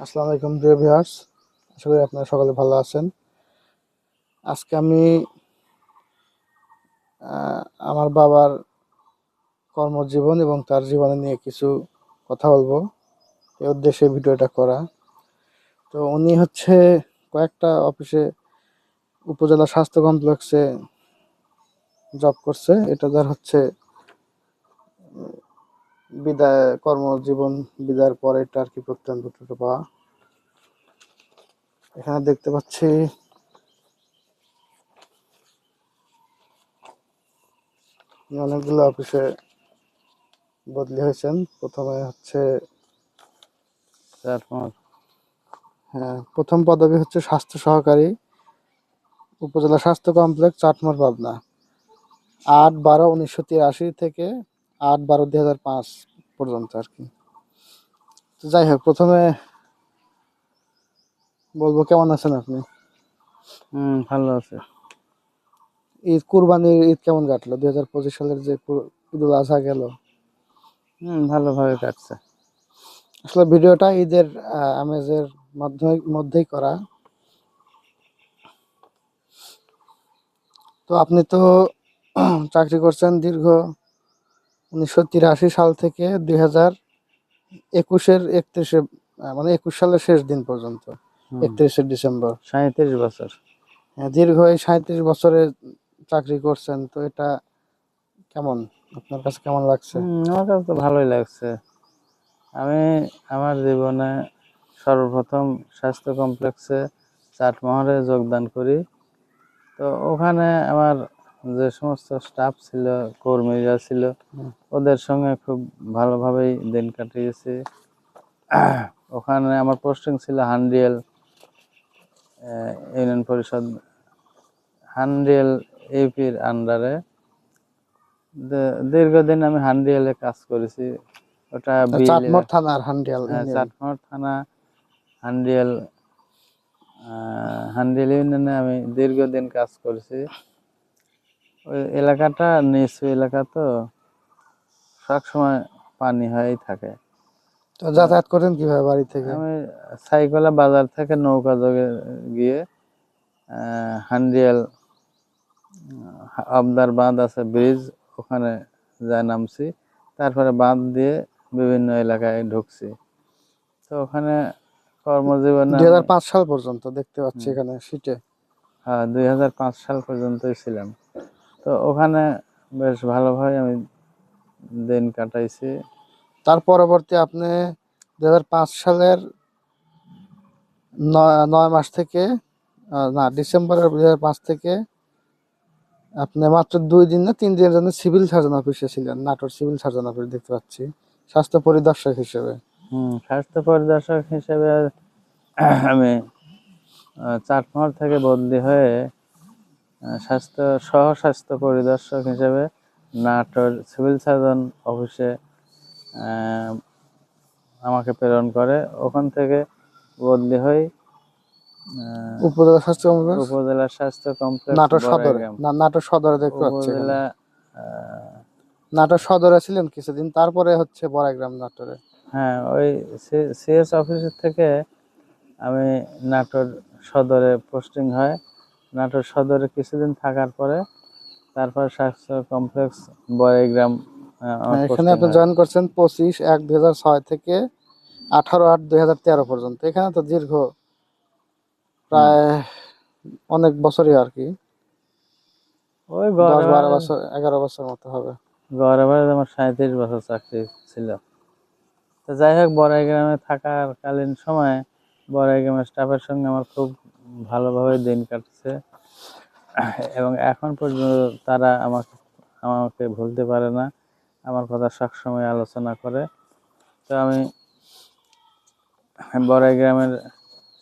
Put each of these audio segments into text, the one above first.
আসসালামু আলাইকুম প্রিয় ভিউয়ার্স আশা করি আপনারা সকলে ভালো আছেন। আজকে আমি আমার বাবার কর্মজীবন এবং তার জীবনে নিয়ে কিছু কথা বলব। এই উদ্দেশ্যে ভিডিওটা করা। তো উনি হচ্ছে কয়েকটা অফিসে, উপজেলা স্বাস্থ্য কমপ্লেক্সে জব করছে। এটা যার হচ্ছে বিদায় কর্মজীবন বিদায়ের পরে এটা আর কি প্রত্যয়নপত্রটা পাওয়া। এখানে দেখতে পাচ্ছি অনেকগুলো অফিসে বদলি হয়েছেন। প্রথমে হচ্ছে হ্যাঁ প্রথম পদবি হচ্ছে স্বাস্থ্য সহকারী উপজেলা স্বাস্থ্য কমপ্লেক্স চাটমোর পাবনা। আট বারো উনিশশো তিরাশি থেকে আট বারো দুই হাজার পাঁচ পর্যন্ত আর কি। তো যাই হোক প্রথমে বলব কেমন আছেন আপনি? হুম ভালো আছে। ঈদ কুরবানির ঈদ কেমন কাটলো? দুই হাজার পঁচিশ সালের যে ঈদুল আজহা গেল। হুম ভালোভাবে কাটছে। আসলে ভিডিওটা ঈদের আমেজের মাধ্যমে মধ্যেই করা। তো আপনি তো চাকরি করছেন দীর্ঘ উনিশশো তিরাশি সাল থেকে দুই হাজার একুশের একত্রিশে মানে একুশ সালের শেষ দিন পর্যন্ত একত্রিশে ডিসেম্বর। সাঁইত্রিশ বছর। হ্যাঁ, দীর্ঘ এই সাঁত্রিশ বছরে চাকরি করছেন তো এটা কেমন? আপনার কাছে কেমন লাগছে? আমার কাছে তো ভালোই লাগছে। আমি আমার জীবনে সর্বপ্রথম স্বাস্থ্য কমপ্লেক্সে চাটমোহরে যোগদান করি। তো ওখানে আমার যে সমস্ত স্টাফ ছিল কর্মীরা ছিল ওদের সঙ্গে খুব ভালোভাবেই দিন কাটিয়েছি। ওখানে আমার পোস্টিং ছিল হান্ডিয়েল ইউনিয়ন পরিষদ হান্ডিয়েল ইউপির আন্ডারে দীর্ঘদিন আমি হান্ডিয়েলে কাজ করেছি। ওটা চাটমোর থানার হান্ডিয়াল হ্যাঁ, ইউনিয়ন। থানা হান্ডিয়েল আহ, হান্ডিয়েল ইউনিয়নে আমি দীর্ঘদিন কাজ করেছি। ওই এলাকাটা নিচু এলাকা তো সবসময় পানি হয়েই থাকে। তো যাতায়াত করেন কীভাবে বাড়ি থেকে? আমি সাইকলা বাজার থেকে নৌকা যোগে গিয়ে হান্ডিয়েল আবদার বাঁধ আছে ব্রিজ ওখানে যায় নামছি। তারপরে বাঁধ দিয়ে বিভিন্ন এলাকায় ঢুকছি। তো ওখানে কর্মজীবনে দুই হাজার পাঁচ সাল পর্যন্ত দেখতে পাচ্ছি এখানে সিটে। হ্যাঁ দুই হাজার পাঁচ সাল পর্যন্তই ছিলাম। তো ওখানে বেশ ভালোভাবে আমি দিন কাটাইছি। তার পরবর্তী আপনি দু হাজার পাঁচ সালের নয় মাস থেকে না ডিসেম্বরের দু হাজার পাঁচ থেকে আপনি মাত্র দুই দিন না তিন দিনের জন্য সিভিল সার্জন অফিসে ছিলেন নাটোর সিভিল সার্জন অফিস দেখতে পাচ্ছি স্বাস্থ্য পরিদর্শক হিসেবে। হুম স্বাস্থ্য পরিদর্শক হিসেবে আমি চাটমোহর থেকে বদলি হয়ে স্বাস্থ্য সহ স্বাস্থ্য পরিদর্শক হিসেবে নাটোর সিভিল সার্জন অফিসে আমাকে প্রেরণ করে। ওখান থেকে বদলি হই উপজেলা স্বাস্থ্য কমপ্লেক্স? উপজেলা স্বাস্থ্য কমপ্লেক্স নাটোর সদরে। নাটোর সদরে দেখতে পাচ্ছি। উপজেলা নাটোর সদরে ছিলেন কিছুদিন তারপরে হচ্ছে বড়াইগ্রাম নাটোরে। হ্যাঁ ওই সিএস অফিসের থেকে আমি নাটোর সদরে পোস্টিং হয়। নাটোর সদরে কিছুদিন থাকার পরে তারপর স্বাস্থ্য কমপ্লেক্স আমার হ্যাঁ, এখানে আপনি জয়েন করছেন পঁচিশ এক দুই হাজার ছয় থেকে আঠারো আট দুই হাজার তেরো পর্যন্ত। এখানে তো দীর্ঘ প্রায় অনেক বছরই আর কি। ওই দশ বারো বছর এগারো বছর মতো হবে। গড়ে আমার সাঁত্রিশ বছর চাকরি ছিল। তো যাই হোক বড়াইগ্রামে থাকার কালীন সময়ে বড়াইগ্রামের স্টাফের সঙ্গে আমার খুব ভালোভাবে দিন কাটছে। এবং এখন পর্যন্ত তারা আমাকে আমাকে ভুলতে পারে না। আমার কথা সবসময় আলোচনা করে। তো আমি বড়াইগ্রামের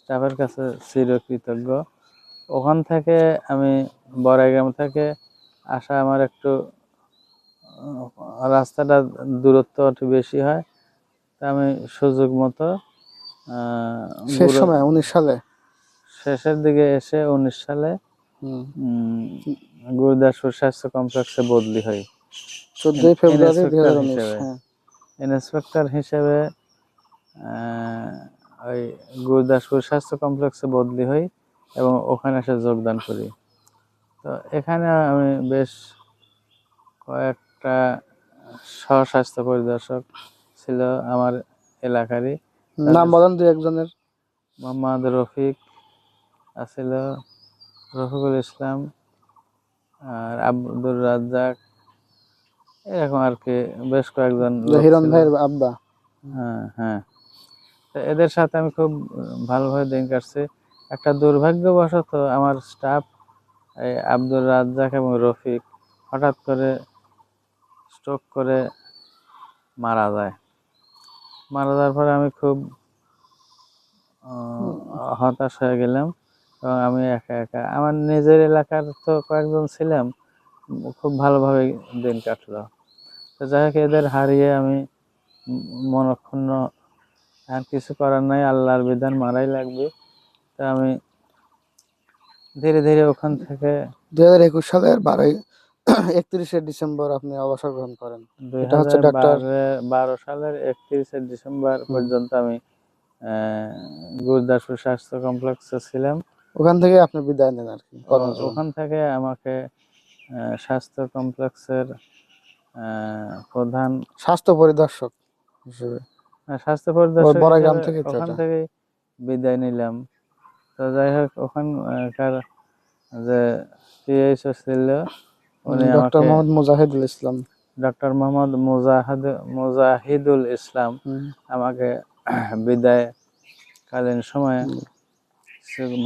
স্টাফের কাছে চিরকৃতজ্ঞ। ওখান থেকে আমি বড়াইগ্রাম থেকে আসা আমার একটু রাস্তাটা দূরত্ব একটু বেশি হয়। তা আমি সুযোগ মতো গুরু- সময় উনিশ সালে? শেষের দিকে এসে উনিশ সালে গুরুদাসপুর স্বাস্থ্য কমপ্লেক্সে বদলি হয়। চোদ্দই ফেব্রুয়ারি দুই ইন্সপেক্টর হাজার উনিশ হিসেবে। হ্যাঁ। ইন্সপেক্টর হিসেবে ওই গুরুদাসপুর স্বাস্থ্য কমপ্লেক্সে বদলি হই এবং ওখানে এসে যোগদান করি। তো এখানে আমি বেশ কয়েকটা সহস্বাস্থ্য পরিদর্শক ছিল আমার এলাকারই। নাম বলেন দুই একজনের। মোহাম্মদ রফিক আছিল রফিকুল ইসলাম আর আব্দুর রাজ্জাক এরকম আর কি বেশ কয়েকজন হিরণ। ভাইয়ের আব্বা। হ্যাঁ হ্যাঁ। তো এদের সাথে আমি খুব ভালোভাবে দিন কাটছি। একটা দুর্ভাগ্যবশত আমার স্টাফ এই আব্দুর রাজ্জাক এবং রফিক হঠাৎ করে স্ট্রোক করে মারা যায়। মারা যাওয়ার পরে আমি খুব হতাশ হয়ে গেলাম। এবং আমি একা একা। আমার নিজের এলাকার তো কয়েকজন ছিলাম খুব ভালোভাবে দিন কাটলো। তো যাই হোক এদের হারিয়ে আমি মনক্ষুণ্ণ আর কিছু করার নাই আল্লাহর বিধান মারাই লাগবে। তো আমি ধীরে ধীরে ওখান থেকে দুই হাজার একুশ সালের বারোই একত্রিশে ডিসেম্বর আপনি অবসর গ্রহণ করেন। এটা হচ্ছে ডাক্তার- বারো সালের একত্রিশে ডিসেম্বর পর্যন্ত আমি আহ, গুরুদাসপুর স্বাস্থ্য কমপ্লেক্সে ছিলাম। ওখান থেকে আপনি বিদায় নেন আর কি ওখান থেকে আমাকে স্বাস্থ্য কমপ্লেক্সের প্রধান স্বাস্থ্য পরিদর্শক হিসেবে। স্বাস্থ্য পরিদর্শক বড়াইগ্রাম হিসেবে থেকে ওখান থেকে বিদায় নিলাম। তো যাই হোক ওখানকার যে পিএইচও ছিল উনি ডক্টর মোহাম্মদ মুজাহিদুল ইসলাম। ডক্টর মোহাম্মদ মুজাহিদ মুজাহিদুল ইসলাম আমাকে বিদায় কালীন সময়ে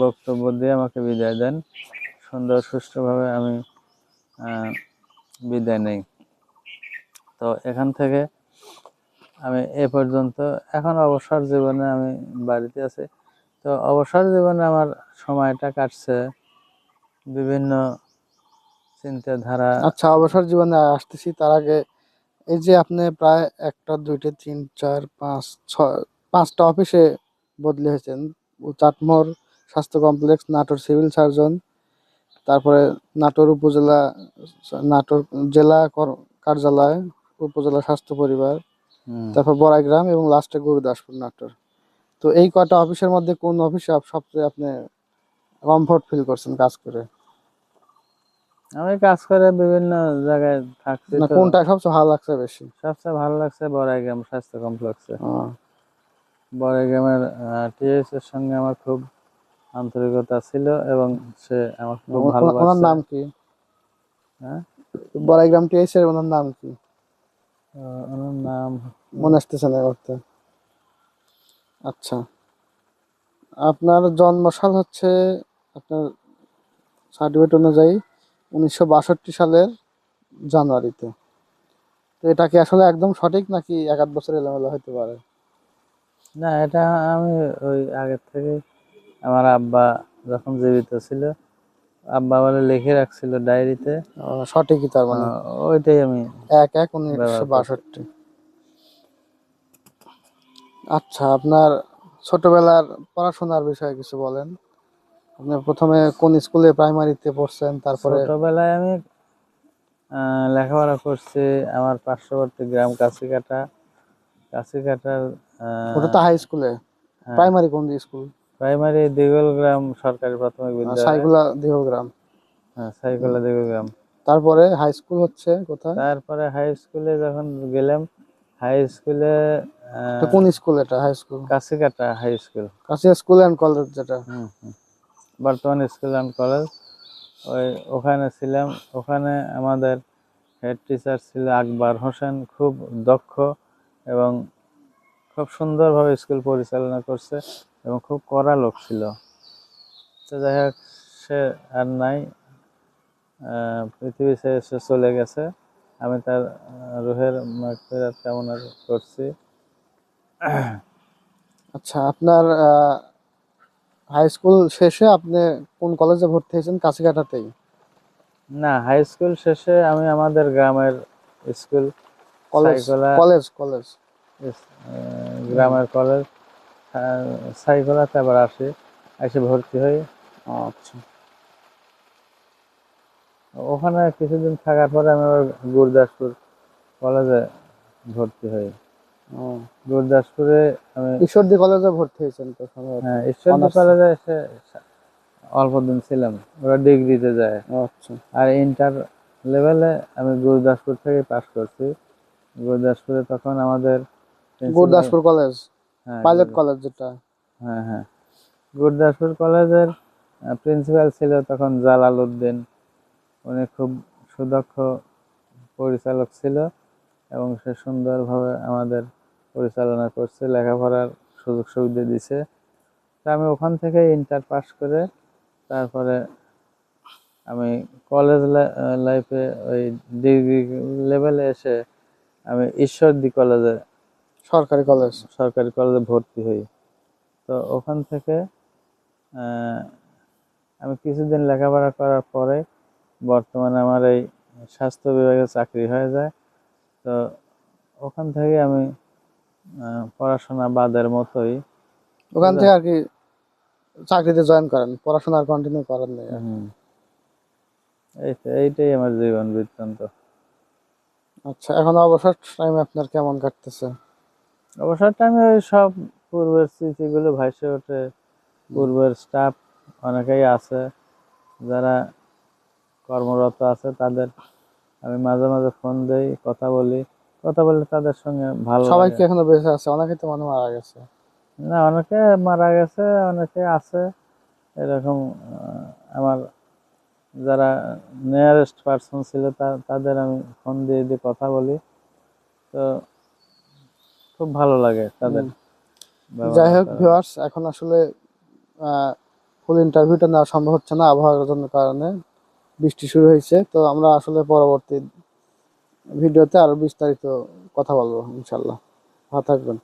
বক্তব্য দিয়ে আমাকে বিদায় দেন। সুন্দর, সুষ্ঠুভাবে আমি বিদায় নেই। তো এখান থেকে আমি এ পর্যন্ত। এখন অবসর জীবনে আমি বাড়িতে আছি। তো অবসর জীবনে আমার সময়টা কাটছে বিভিন্ন চিন্তাধারা। আচ্ছা অবসর জীবনে আসতেছি। তার আগে এই যে আপনি প্রায় একটা, দুইটা, তিন, চার, পাঁচ, ছয়, পাঁচটা অফিসে বদলি হয়েছেন। চাটমোর স্বাস্থ্য কমপ্লেক্স নাটোর সিভিল সার্জন তারপরে নাটোর উপজেলা নাটোর জেলা কার্যালয় উপজেলা স্বাস্থ্য পরিবার তারপর বড়াইগ্রাম এবং লাস্টে গুরুদাসপুর নাটোর। তো এই কটা অফিসের মধ্যে কোন অফিসে সবচেয়ে আপনি কমফোর্ট ফিল করছেন কাজ করে? আমি কাজ করে বিভিন্ন জায়গায় থাকছি কোনটা সবচেয়ে ভালো লাগছে বেশি? সবচেয়ে ভালো লাগছে বড়াইগ্রাম স্বাস্থ্য কমপ্লেক্সে বড়াইগ্রামের টিএস এর সঙ্গে আমার খুব আন্তরিকতা ছিল এবং সে আমার খুব ওনার- ওনার নাম কি? হ্যাঁ? বড়াইগ্রাম টিএস এর ওনার নাম কি? ওনার নাম মনে আসতেছে না এই আচ্ছা। আপনার জন্মসাল হচ্ছে আপনার সার্টিফিকেট অনুযায়ী উনিশশো বাষট্টি সালের জানুয়ারিতে। তো এটা কি আসলে একদম সঠিক নাকি এক আধ বছর এলোমেলো হতে পারে? না এটা আমি ওই আগের থেকে আমার আব্বা যখন জীবিত ছিল আব্বা বলে লিখে রাখছিল ডায়েরিতে। আহ, সঠিকই তার মানে? ওইটাই আমি এক এক উনিশশো বাষট্টি। আচ্ছা আপনার ছোটবেলার পড়াশোনার বিষয়ে কিছু বলেন। আপনি প্রথমে কোন স্কুলে প্রাইমারিতে পড়ছেন তারপরে? ছোটবেলায় আমি লেখাপড়া করছি। আমার পার্শ্ববর্তী গ্রাম কাছিকাটা কাছিকাটার ওটা তো হাই স্কুলে। হ্যাঁ। প্রাইমারি কোন স্কুল? প্রাইমারি দিগল গ্রাম সরকারি প্রাথমিক বিদ্যালয়। সাইগুলা দিহগ্রাম হ্যাঁ সাইকলা দিগল গ্রাম। তারপরে হাই স্কুল হচ্ছে কোথায়? তারপরে হাই স্কুলে যখন গেলাম হাই স্কুলে কোন স্কুল এটা high school Kachikata high school কাছে স্কুল এন্ড কলেজ যেটা। বর্তমান স্কুল অ্যান্ড কলেজ ওই ওখানে ছিলাম। ওখানে আমাদের হেড টিচার ছিল আকবর হোসেন। খুব দক্ষ এবং খুব সুন্দরভাবে স্কুল পরিচালনা করছে। এবং খুব কড়া লোক ছিল। তো যাই হোক সে আর নাই। পৃথিবী ছেড়ে সে চলে গেছে। আমি তার রুহের মাগফিরাত কামনা করছি। আচ্ছা আপনার হাই স্কুল শেষে আপনি কোন কলেজে ভর্তি হয়েছেন? কাছিকাটাতেই না হাই স্কুল শেষে আমি আমাদের গ্রামের স্কুল কলেজ কলেজ কলেজ গ্রামের কলেজ সাইকলাতে আবার আসি এসে ভর্তি হই। আচ্ছা। ওখানে কিছুদিন থাকার পরে আমি আবার গুরদাসপুর কলেজে ভর্তি হই। গুরদাসপুরে আমি ঈশ্বরদী কলেজে ভর্তি হয়েছেন তো হ্যাঁ ঈশ্বরদী কলেজে এসে অল্প দিন ছিলাম ওরা ডিগ্রিতে যায়। আচ্ছা। আর ইন্টার লেভেলে আমি গুরুদাসপুর থেকে পাশ করছি। গুরুদাসপুরে তখন আমাদের গুরদাসপুর কলেজ? হ্যাঁ, পাইলট কলেজ যেটা। হ্যাঁ হ্যাঁ। গুরুদাসপুর কলেজের প্রিন্সিপাল ছিল তখন জালাল উদ্দিন। উনি খুব সুদক্ষ পরিচালক ছিল এবং সে সুন্দরভাবে আমাদের পরিচালনা করছে লেখাপড়ার সুযোগ সুবিধা দিছে। তা আমি ওখান থেকে ইন্টার পাস করে তারপরে আমি কলেজ লাইফে ওই ডিগ্রি লেভেলে এসে আমি ঈশ্বরদী কলেজে সরকারি কলেজ সরকারি কলেজে ভর্তি হই। তো ওখান থেকে আমি কিছুদিন লেখাপড়া করার পরে বর্তমানে আমার এই স্বাস্থ্য বিভাগে চাকরি হয়ে যায়। তো ওখান থেকে আমি পড়াশোনা বাদের মতোই। ওখান থেকে আর কি চাকরিতে জয়েন করেন পড়াশোনা আর কন্টিনিউ করেন। এই এইটাই আমার জীবন বৃত্তান্ত। আচ্ছা এখন অবসর টাইম আপনার কেমন কাটতেছে? অবসর টাইমে ওই সব পূর্বের স্মৃতিগুলো ভাসে ওঠে। পূর্বের স্টাফ অনেকেই আছে যারা কর্মরত আছে তাদের আমি মাঝে মাঝে ফোন দেই কথা বলি। কথা বলে তাদের সঙ্গে ভালো সবাই। কি এখনও বেঁচে আছে? অনেকে তো মনে মারা গেছে। না অনেকে মারা গেছে অনেকে আছে। এরকম আমার যারা নিয়ারেস্ট পার্সন ছিল তাদের আমি ফোন দিয়ে দিয়ে কথা বলি। তো খুব ভালো লাগে তাদের যাই হোক ভিউয়ার্স এখন আসলে ফুল ইন্টারভিউটা নেওয়া সম্ভব হচ্ছে না আবহাওয়ার জন্য কারণে। বৃষ্টি শুরু হয়েছে তো আমরা আসলে পরবর্তী ভিডিওতে আরও বিস্তারিত কথা বলব ইনশাল্লাহ। ভালো থাকবেন।